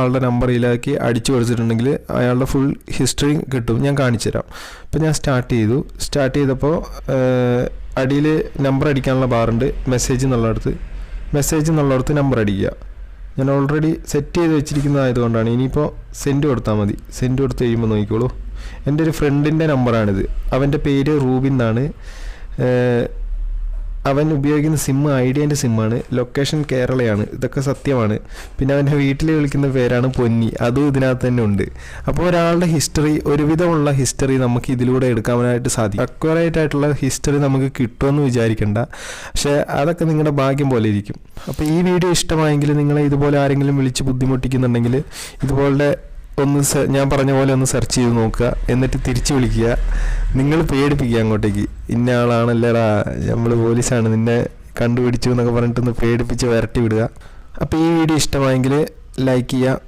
ആളുടെ നമ്പർ ഇതിലേക്ക് അടിച്ചു കൊടുത്തിട്ടുണ്ടെങ്കിൽ അയാളുടെ ഫുൾ ഹിസ്റ്ററി കിട്ടും. ഞാൻ കാണിച്ചു തരാം. ഇപ്പം ഞാൻ സ്റ്റാർട്ട് ചെയ്തു. സ്റ്റാർട്ട് ചെയ്തപ്പോൾ അടിയിൽ നമ്പർ അടിക്കാനുള്ള ബാറുണ്ട് മെസ്സേജ് എന്നുള്ളടത്ത്. മെസ്സേജ് എന്നുള്ളടത്ത് നമ്പർ അടിക്കുക. ഞാൻ ഓൾറെഡി സെറ്റ് ചെയ്ത് വെച്ചിരിക്കുന്നതായതുകൊണ്ടാണ്. ഇനിയിപ്പോൾ സെൻഡ് കൊടുത്താൽ മതി. സെൻഡ് കൊടുത്ത് കഴിയുമ്പോൾ നോക്കിക്കോളൂ. എന്റെ ഒരു ഫ്രണ്ടിന്റെ നമ്പറാണിത് അവന്റെ പേര് റൂബിൻ എന്നാണ്. അവൻ ഉപയോഗിക്കുന്ന സിം ഐഡിയന്റെ സിമ്മാണ് ലൊക്കേഷൻ കേരളയാണ്. ഇതൊക്കെ സത്യമാണ്. പിന്നെ അവന്റെ വീട്ടിൽ വിളിക്കുന്ന പേരാണ് പൊന്നി. അതും ഇതിനകത്ത് തന്നെ ഉണ്ട്. അപ്പോൾ ഒരാളുടെ ഹിസ്റ്ററി ഒരുവിധമുള്ള ഹിസ്റ്ററി നമുക്ക് ഇതിലൂടെ എടുക്കാനായിട്ട് സാധിക്കും. അക്വറേറ്റ് ആയിട്ടുള്ള ഹിസ്റ്ററി നമുക്ക് കിട്ടുമെന്ന് വിചാരിക്കേണ്ട. പക്ഷേ അതൊക്കെ നിങ്ങളുടെ ഭാഗ്യം പോലെ ഇരിക്കും. അപ്പോൾ ഈ വീഡിയോ ഇഷ്ടമായെങ്കിൽ നിങ്ങളെ ഇതുപോലെ ആരെങ്കിലും വിളിച്ച് ബുദ്ധിമുട്ടിക്കുന്നുണ്ടെങ്കിൽ ഇതുപോലെ ഒന്ന് ഞാൻ പറഞ്ഞ പോലെ ഒന്ന് സെർച്ച് ചെയ്ത് നോക്കുക. എന്നിട്ട് തിരിച്ചു വിളിക്കുക. നിങ്ങൾ പേടിപ്പിക്കുക അങ്ങോട്ടേക്ക്. ഇന്ന ആളാണല്ലേടാ നമ്മൾ പോലീസാണ്. നിന്നെ കണ്ടുപിടിച്ചു എന്നൊക്കെ പറഞ്ഞിട്ടൊന്ന് പേടിപ്പിച്ച് വരട്ടി വിടുക. അപ്പോൾ ഈ വീഡിയോ ഇഷ്ടമായെങ്കിൽ ലൈക്ക് ചെയ്യുക